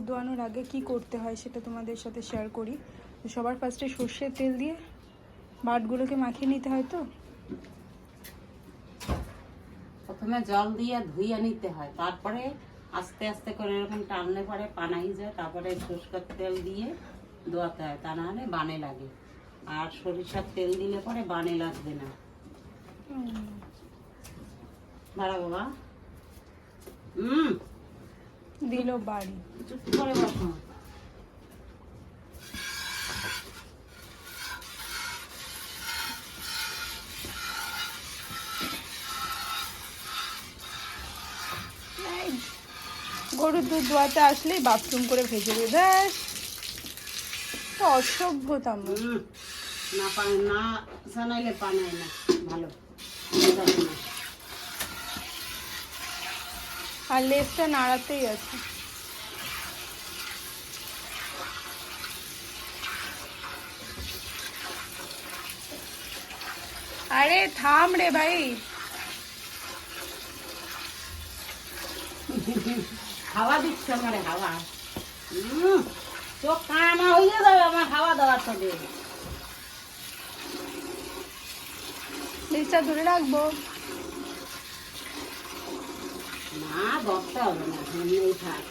দুধ দোয়ানোর আগে কি করতে হয় সেটা তোমাদের সাথে শেয়ার করি। তো সবার ফার্স্টে সর্ষের তেল দিয়ে বাটগুলোকে মাখিয়ে নিতে হয় তো? প্রথমে জল দিয়ে ধুইয়ে নিতে হয় তারপরে আস্তে আস্তে করে এরকম টানলে পরে পানাই যায় তারপরে সরষের তেল দিয়ে দোয়াতে হয় তা নাহলে বানে লাগে। আর সরিষার তেল দিলে পরে বানে লাগবে না। দাঁড়া বাবা। হুম। দিল বাড়ি। গরুর দুধ দোয়াতে আসলেই বাথরুম করে ভেজে দেবে ব্যাস। তো অসভ্যতা না না সানাইলে পানায় না, ভালো। আর লেজটা নাড়াতেই আছে আরে থাম রে ভাই হাওয়া দিচ্ছে আমার হাওয়া হুম চোখ কানা হয়ে যাবে আমার হাওয়া দেওয়ার সাথে লেজটা ধরে রাখবো না দশটা হবে না এমনিই থাক